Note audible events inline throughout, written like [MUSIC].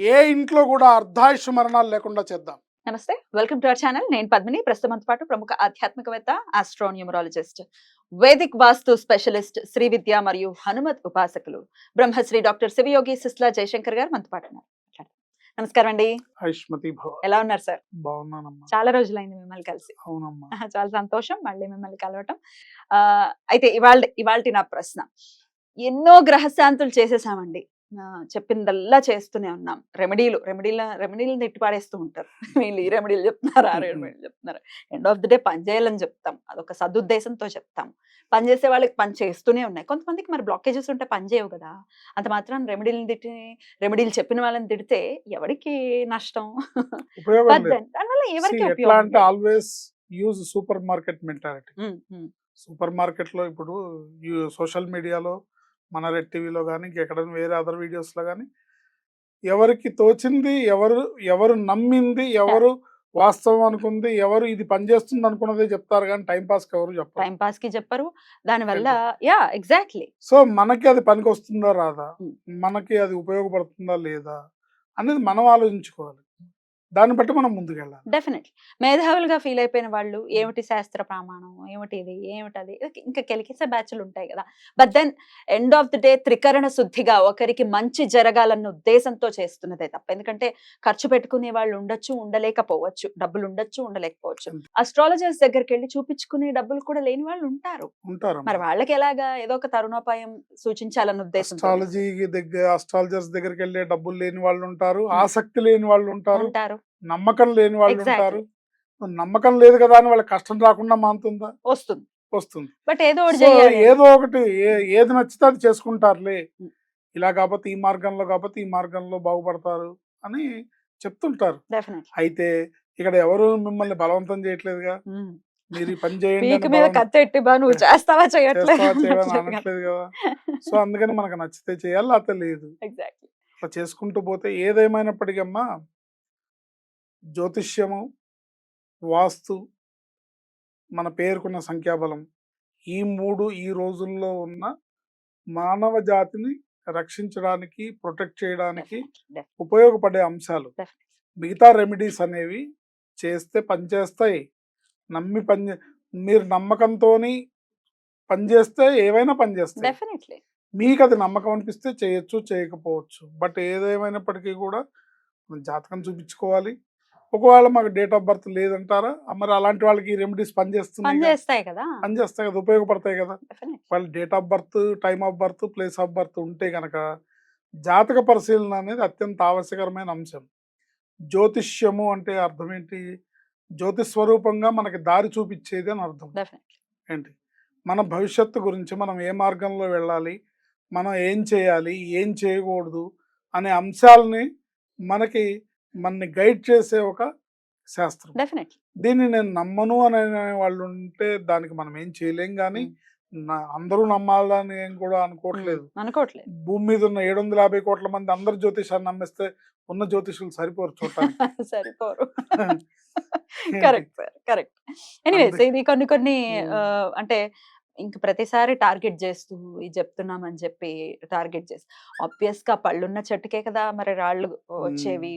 ఏ ఇంట్లో కూడా అర్ధాయుష్ మరణాలు లేకుండా చేద్దాం. నమస్తే. Welcome to our channel. నేను పద్మిని. ప్రస్తుతంతో పాటు ప్రముఖ ఆధ్యాత్మికవేత్త astronumerologist Vedic vastu specialist Shri Vidya మరియు హనుమత్ ఉపాసకులు బ్రహ్మశ్రీ డాక్టర్ శివయోగి సిస్లా జయశంకర్ గారు మనతో పాటు ఉన్నారు. నమస్కారం అండి. ఎలా ఉన్నారు సార్? బాగున్నానమ్మా. చాలా రోజులైంది మిమ్మల్ని కలిసి. అవునమ్మా. చాలా సంతోషం. మళ్ళీ మిమ్మల్ని కలవటం. ఆ, అయితే ఇవాళ ఇవాళ నా ప్రశ్న. ఎన్నో గ్రహశాంతులు చేసేసామండి. చెప్పిందల్లా చేస్తూనే ఉన్నాం. రెమెడీలు రెమెడీల రెమెడీలు నెట్టి పాడేస్తూ ఉంటారు. [LAUGHS] వీళ్ళు ఈ రెమెడీలు చెప్తున్నారు ఆ రెమెడీలు చెప్తున్నారు? ఎండ్ ఆఫ్ ది డే పని చేయాలని చెప్తాం. అదొక సదుద్దేశంతో చెప్తాం. పని చేసే వాళ్ళకి పని చేస్తూనే ఉన్నాయి. కొంతమందికి మరి బ్లాకేజెస్ ఉంటే పని చేయవు కదా! అంత మాత్రం రెమెడీలను తిట్టి రెమెడీలు చెప్పిన వాళ్ళని తిడితే ఎవరికి నష్టం? దానివల్ల ఎవరికి always use super market mentality. Super మార్కెట్లో ఇప్పుడు సోషల్ మీడియాలో మన రెడ్ టీవీలో కానీ ఇంకెక్కడైనా వేరే అదర్ వీడియోస్లో కానీ ఎవరికి తోచింది ఎవరు ఎవరు నమ్మింది ఎవరు వాస్తవం అనుకుంది ఎవరు ఇది పనిచేస్తుంది అనుకున్నదే చెప్తారు కానీ టైం పాస్కి ఎవరు చెప్పరు. టైం పాస్కి చెప్పరు దానివల్ల యా ఎగ్జాక్ట్లీ. సో మనకి అది పనికి వస్తుందా రాదా. మనకి అది ఉపయోగపడుతుందా లేదా? అనేది మనం ఆలోచించుకోవాలి. దాన్ని బట్టి మనం ముందుకెళ్ళాలి. డెఫినెట్లీ. మేధావులుగా ఫీల్ అయిపోయిన వాళ్ళు ఏమిటి శాస్త్ర ప్రమాణం? ఏమిటి ఇది? ఏమిటి అది ఇక- కెలికేసే బ్యాచ్లు ఉంటాయి కదా. But then end of the day త్రికరణ శుద్ధిగా ఒకరికి మంచి జరగాలన్న ఉద్దేశంతో చేస్తున్నదే తప్ప. ఎందుకంటే ఖర్చు పెట్టుకునే వాళ్ళు ఉండొచ్చు ఉండలేకపోవచ్చు. డబ్బులు ఉండొచ్చు ఉండలేకపోవచ్చు. అస్ట్రాలజర్స్ దగ్గరికి వెళ్ళి చూపించుకునే డబ్బులు కూడా లేని వాళ్ళు ఉంటారు. ఉంటారు మరి వాళ్ళకి ఎలాగా ఏదో ఒక తరుణోపాయం సూచించాలన్న ఉద్దేశం అస్ట్రాలజీ దగ్గర అస్ట్రాలజర్స్ దగ్గరికి వెళ్ళే డబ్బులు లేని వాళ్ళు ఉంటారు. ఆసక్తి లేని వాళ్ళు ఉంటారు. ఉంటారు. నమ్మకం లేని వాళ్ళు. ఉంటారు. నమ్మకం లేదు కదా అని వాళ్ళకి కష్టం రాకుండా మానుతుందా? వస్తుంది. వస్తుంది. బట్ ఏదో ఒకటి ఏదో ఒకటి ఏ- ఏది నచ్చితే అది చేసుకుంటారులే. ఇలా కాకపోతే ఈ మార్గంలో కాకపోతే ఈ మార్గంలో బాగుపడతారు అని చెప్తుంటారు. అయితే ఇక్కడ ఎవరు మిమ్మల్ని బలవంతం చేయట్లేదుగా? మీరు ఈ పని చేయండి మీద నువ్వు [LAUGHS] చేస్తావా అనట్లేదు కదా. సో అందుకని మనకు నచ్చితే చేయాలి లేకపోతే లేదు. [LAUGHS] చేసుకుంటూ పోతే ఏదేమైనప్పటికీ అమ్మా జ్యోతిష్యము వాస్తు మన పేరుకున్న సంఖ్యాబలం ఈ మూడు ఈ రోజుల్లో ఉన్న మానవ జాతిని రక్షించడానికి ప్రొటెక్ట్ చేయడానికి ఉపయోగపడే అంశాలు. మిగతా రెమెడీస్ అనేవి చేస్తే పనిచేస్తాయి నమ్మి పని మీరు నమ్మకంతో పనిచేస్తే ఏవైనా పనిచేస్తాయి మీకు అది నమ్మకం అనిపిస్తే చేయొచ్చు చేయకపోవచ్చు. బట్ ఏదేమైనప్పటికీ కూడా జాతకం చూపించుకోవాలి. ఒకవేళ మాకు డేట్ ఆఫ్ బర్త్ లేదంటారా? మరి అలాంటి వాళ్ళకి రెమెడీస్ పని పనిచేస్తున్నాయి కదా? చేస్తాయి కదా. పనిచేస్తాయి కదా ఉపయోగపడతాయి కదా. వాళ్ళ date of birth time of birth place of birth ఉంటే కనుక జాతక పరిశీలన అనేది అత్యంత ఆవశ్యకరమైన అంశం. జ్యోతిష్యము అంటే అర్థం ఏంటి? జ్యోతి స్వరూపంగా మనకి దారి చూపించేది అని అర్థం. ఏంటి? మన భవిష్యత్తు గురించి మనం ఏ మార్గంలో వెళ్ళాలి? మనం ఏం చేయాలి? ఏం చేయకూడదు? అనే అంశాలని మనకి మనని గైడ్ చేసే ఒక శాస్త్రం. డెఫినెట్లీ. దీన్ని నేను నమ్మను అనే వాళ్ళు ఉంటే దానికి మనం ఏం చేయలేం కానీ అందరూ నమ్మాలని ఏం కూడా అనుకోవట్లేదు. అనుకోవట్లేదు. భూమి మీద ఉన్న ఏడు వందల యాభై కోట్ల మంది అందరు జ్యోతిషాన్ని నమ్మిస్తే ఉన్న జ్యోతిషులు సరిపోరు చూడటానికి. [LAUGHS] సరిపోరు. [LAUGHS] Correct correct. [LAUGHS] ఎనీవేస్ ఇది కొన్ని కొన్ని అంటే ఇంక ప్రతిసారి టార్గెట్ చేస్తూ ఇది చెప్తున్నామని చెప్పి టార్గెట్ చేసి ఆబ్వియస్గా పళ్ళున్న చెట్టుకే కదా మరి రాళ్ళు వచ్చేవి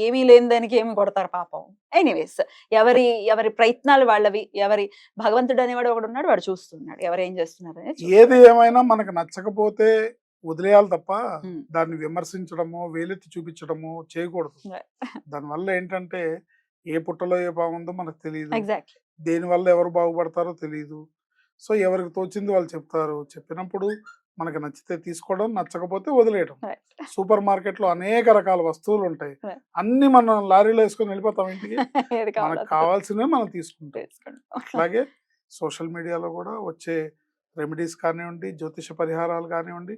ఏమీ లేని దానికి ఏమి కొడతారు పాపం ఎనీవేస్ ఎవరి ఎవరి ప్రయత్నాలు వాళ్ళవి ఎవరి భగవంతుడు అనేవాడు ఒకడు ఉన్నాడు వాడు చూస్తున్నాడు ఎవరు ఏం చేస్తున్నారు అనేది. ఏది ఏమైనా మనకు నచ్చకపోతే వదిలేయాలి తప్ప. దాన్ని విమర్శించడమో వేలెత్తి చూపించడమో చేయకూడదు Right. దానివల్ల ఏంటంటే ఏ పుట్టలో ఏ బాగుందో మనకు తెలియదు ఎగ్జాక్ట్లీ దేనివల్ల ఎవరు బాగుపడతారో తెలియదు సో ఎవరికి తోచింది వాళ్ళు చెప్తారు. చెప్పినప్పుడు మనకు నచ్చితే తీసుకోవడం నచ్చకపోతే వదిలేయడం సూపర్ మార్కెట్లో అనేక రకాల వస్తువులు ఉంటాయి. అన్ని మనం లారీలో వేసుకొని వెళ్ళిపోతాం ఇంటికి. [LAUGHS] మనకు కావాల్సినవి మనం తీసుకుంటాం. తీసుకుంటాం. అలాగే [LAUGHS] సోషల్ మీడియాలో కూడా వచ్చే రెమెడీస్ కానివ్వండి జ్యోతిష పరిహారాలు కానివ్వండి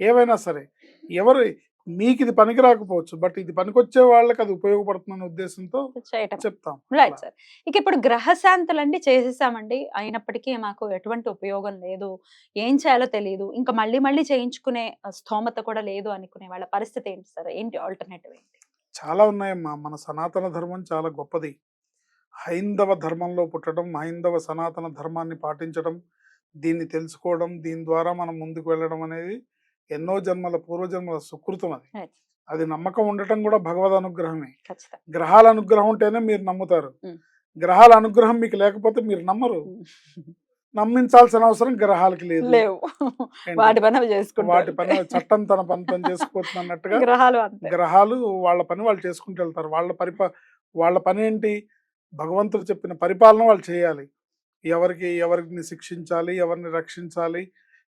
ఏవైనా సరే ఎవరు మీకు ఇది పనికి రాకపోవచ్చు బట్ ఇది పనికొచ్చే వాళ్ళకి అది ఉపయోగపడుతుందన్న ఉద్దేశంతో చెప్తాం. రైట్ సార్ ఇక ఇప్పుడు గ్రహశాంతులండి చేసేసామండి. అయినప్పటికీ మాకు ఎటువంటి ఉపయోగం లేదు. ఏం చేయాలో తెలియదు ఇంకా మళ్ళీ మళ్ళీ చేయించుకునే స్తోమత కూడా లేదు అనుకునే వాళ్ళ పరిస్థితి ఏంటి సార్ ఏంటి ఆల్టర్నేటివ్ ఏంటి? చాలా ఉన్నాయమ్మా. మన సనాతన ధర్మం చాలా గొప్పది. హైందవ ధర్మంలో పుట్టడం హైందవ సనాతన ధర్మాన్ని పాటించడం దీన్ని తెలుసుకోవడం దీని ద్వారా మనం ముందుకు వెళ్ళడం అనేది ఎన్నో జన్మల పూర్వజన్మల సుకృతం అది. అది నమ్మకం ఉండటం కూడా భగవద్ అనుగ్రహమే. గ్రహాల అనుగ్రహం ఉంటేనే మీరు నమ్ముతారు. గ్రహాల అనుగ్రహం మీకు లేకపోతే మీరు నమ్మరు. నమ్మించాల్సిన అవసరం గ్రహాలకి లేదు? వాటి పని చేసుకుంటారు. వాటి పని చట్టం తన పని తను చేసుకుపోతుంది అన్నట్టుగా గ్రహాలు గ్రహాలు వాళ్ళ పని వాళ్ళు చేసుకుంటూ వెళ్తారు. వాళ్ళ పరిపా వాళ్ళ పని ఏంటి? భగవంతుడు చెప్పిన పరిపాలన వాళ్ళు చేయాలి. ఎవరికి ఎవరిని శిక్షించాలి? ఎవరిని రక్షించాలి?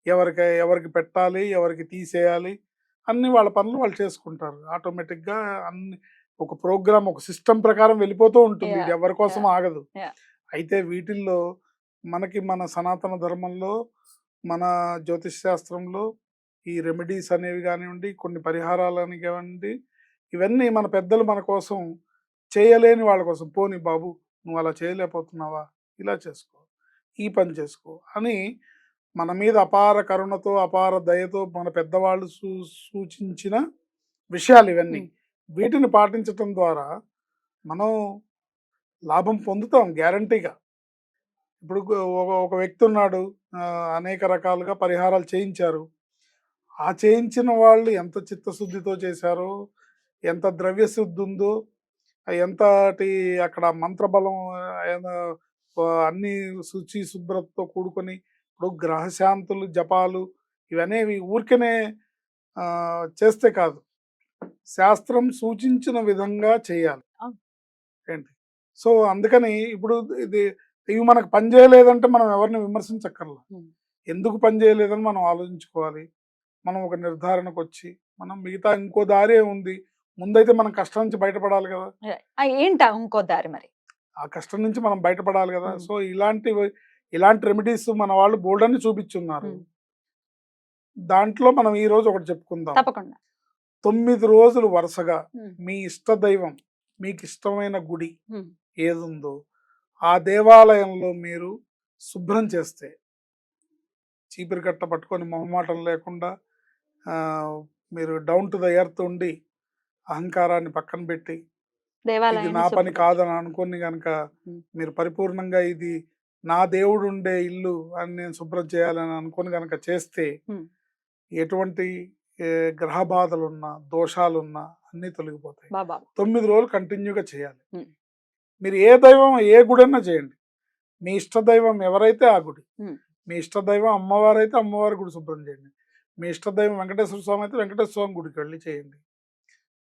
ఎవరికి ఎవరికి పెట్టాలి ఎవరికి తీసేయాలి అన్ని వాళ్ళ పనులు వాళ్ళు చేసుకుంటారు. ఆటోమేటిక్గా అన్ని ఒక ప్రోగ్రామ్ ఒక సిస్టమ్ ప్రకారం వెళ్ళిపోతూ ఉంటుంది. ఇది ఎవరి కోసం ఆగదు. అయితే వీటిల్లో మనకి మన సనాతన ధర్మంలో మన జ్యోతిష్ శాస్త్రంలో ఈ రెమెడీస్ అనేవి కానివ్వండి కొన్ని పరిహారాలని కానివ్వండి ఇవన్నీ మన పెద్దలు మన కోసం చేయలేని వాళ్ళ కోసం పోని బాబు నువ్వు అలా చేయలేకపోతున్నావా? ఇలా చేసుకో ఈ పని చేసుకో అని మన మీద అపార కరుణతో అపార దయతో మన పెద్దవాళ్ళు సూ సూచించిన విషయాలు ఇవన్నీ. వీటిని పాటించటం ద్వారా మనం లాభం పొందుతాం గ్యారంటీగా. ఇప్పుడు ఒక వ్యక్తి ఉన్నాడు అనేక రకాలుగా పరిహారాలు చేయించారు. ఆ చేయించిన వాళ్ళు ఎంత చిత్తశుద్ధితో చేశారో ఎంత ద్రవ్యశుద్ధి ఉందో ఎంతటి అక్కడ మంత్రబలం అన్ని శుచి శుభ్రతతో కూడుకొని ఇప్పుడు గ్రహశాంతులు జపాలు ఇవనేవి ఊరికనే చేస్తే కాదు. శాస్త్రం సూచించిన విధంగా చేయాలి. ఏంటి? సో అందుకని ఇప్పుడు ఇది ఇవి మనకు పని చేయలేదంటే మనం ఎవరిని విమర్శించక్కర్లా. ఎందుకు పని చేయలేదని మనం ఆలోచించుకోవాలి. మనం ఒక నిర్ధారణకు వచ్చి మనం మిగతా ఇంకో దారే ఉంది. ముందైతే మనం కష్టం నుంచి బయటపడాలి కదా. ఏంటా ఇంకో దారి మరి? ఆ కష్టం నుంచి మనం బయటపడాలి కదా. సో ఇలాంటి ఇలాంటి రెమెడీస్ మన వాళ్ళు బోల్డ్ అని చూపించున్నారు. దాంట్లో మనం ఈ రోజు ఒకటి చెప్పుకుందాం తప్పకుండా తొమ్మిది రోజులు వరుసగా. మీ ఇష్ట దైవం మీకు ఇష్టమైన గుడి. ఏదుందో ఆ దేవాలయంలో మీరు శుభ్రం చేస్తే చీపిరి కట్ట పట్టుకొని మొహమాటం లేకుండా మీరు డౌన్ టు ద ఎర్త్ ఉండి అహంకారాన్ని పక్కన పెట్టి ఇది నా పని కాదని అనుకుని కనుక. మీరు పరిపూర్ణంగా ఇది నా దేవుడు ఉండే ఇల్లు అని నేను శుభ్రం చేయాలని అనుకుని కనుక చేస్తే. ఎటువంటి గ్రహ బాధలున్నా దోషాలున్నా అన్నీ తొలగిపోతాయి. తొమ్మిది రోజులు కంటిన్యూగా చేయాలి. మీరు ఏ దైవం ఏ గుడైనా చేయండి. మీ ఇష్ట దైవం ఎవరైతే ఆ గుడి. మీ ఇష్ట దైవం అమ్మవారు అయితే అమ్మవారి గుడి శుభ్రం చేయండి. మీ ఇష్ట దైవం వెంకటేశ్వర స్వామి అయితే వెంకటేశ్వర స్వామి గుడికి వెళ్ళి చేయండి.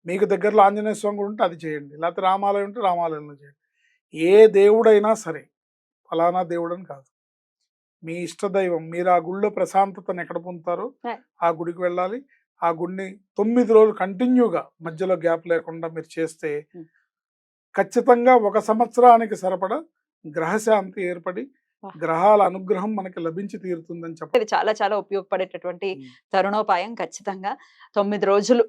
మీకు దగ్గరలో ఆంజనేయ స్వామి గుడి ఉంటే అది చేయండి. లేకపోతే రామాలయం ఉంటే రామాలయంలో చేయండి. ఏ దేవుడైనా సరే ఫలానా దేవుడని కాదు మీ ఇష్ట దైవం మీరు ఆ గుడిలో ప్రశాంతతను ఎక్కడ పొందుతారో. ఆ గుడికి వెళ్ళాలి ఆ గుడిని తొమ్మిది రోజులు కంటిన్యూగా మధ్యలో గ్యాప్ లేకుండా మీరు చేస్తే. ఖచ్చితంగా ఒక సంవత్సరానికి సరిపడ గ్రహశాంతి ఏర్పడి. గ్రహాల అనుగ్రహం మనకి లభించి తీరుతుందని చెప్పాలి ఇది చాలా చాలా ఉపయోగపడేటటువంటి. తరుణోపాయం ఖచ్చితంగా. తొమ్మిది రోజులు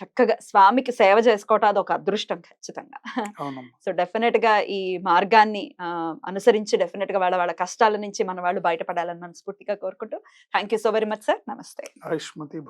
చక్కగా స్వామికి సేవ చేసుకోవటం అది ఒక అదృష్టం ఖచ్చితంగా. సో డెఫినెట్గా ఈ మార్గాన్ని అనుసరించి డెఫినెట్గా వాళ్ళ వాళ్ళ కష్టాల నుంచి మన వాళ్ళు బయటపడాలని మనస్ఫూర్తిగా కోరుకుంటూ thank you so very much sir. నమస్తే.